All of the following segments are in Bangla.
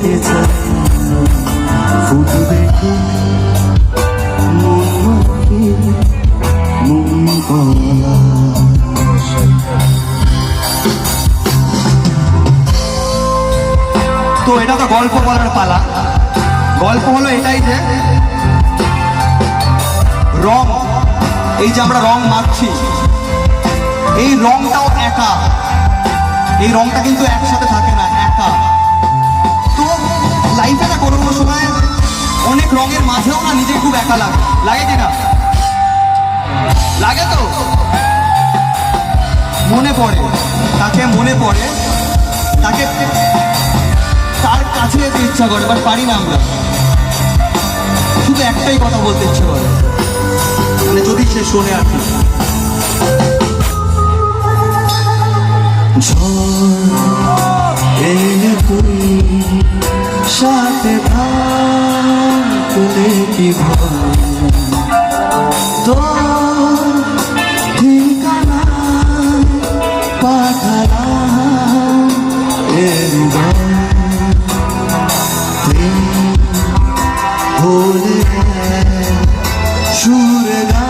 তো এটা তো গল্প বলার পালা। গল্প হলো এটাই যে, রং, এই যে আমরা রং মাখছি, এই রংটাও একা। এই রংটা কিন্তু একসাথে থাকে না মাঝেও না নিজে খুব একা লাগে লাগে কি না লাগে তো। মনে পড়ে, তাকে মনে পড়ে, তাকে তার কাছে যেতে ইচ্ছা করে বাট পারি না আমরা। শুধু একটাই কথা বলতে ইচ্ছে করে। মানে যদি সে শোনে আর কি। ঝড় সাথে থাকলে কি ঠিকানা ভুলে সুরে গান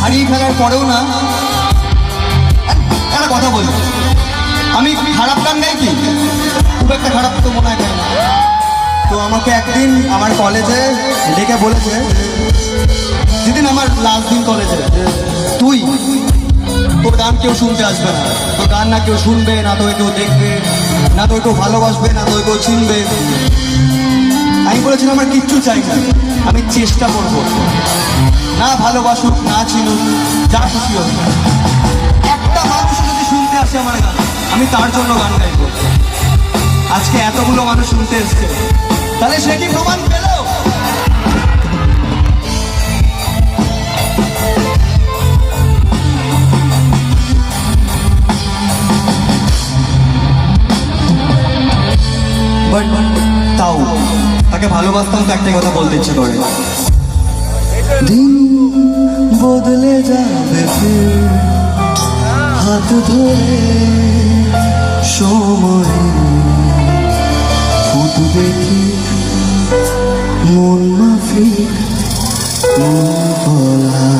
হারিয়ে ফেলার পরেও না। এক- একটা কথা বলি। আমি খারাপ গান গাই কি? খুব একটা খারাপ তো মনে হয়। তো আমাকে একদিন আমার কলেজে ডেকে বলেছে, যেদিন আমার লাস্ট দিন কলেজে, তুই, তোর গান কেউ শুনতে আসবে না। তোর গান না কেউ শুনবে, না তোকে কেউ দেখবে, না তোকে কেউ ভালোবাসবে, না তোকে কেউ চিনবে। আমি বলেছিলাম, আমার কিচ্ছু চাই না। আমি চেষ্টা করব। না ভালোবাসুক, না চিনুক, যা খুশি হোক। একটা মানুষ যদি শুনতে আসে আমার গান, আমি তার জন্য গান গাইব। আজকে এতগুলো মানুষ শুনতে এসছে। তাহলে সে কি প্রমাণ পেল? তাও, তাকে ভালোবাসতাম তো একটাই কথা বলতে ইচ্ছে করে। দিন বদলে যাবে ফির। হাত ধরে সময় ফুট দেখি মন মাফি মন কলা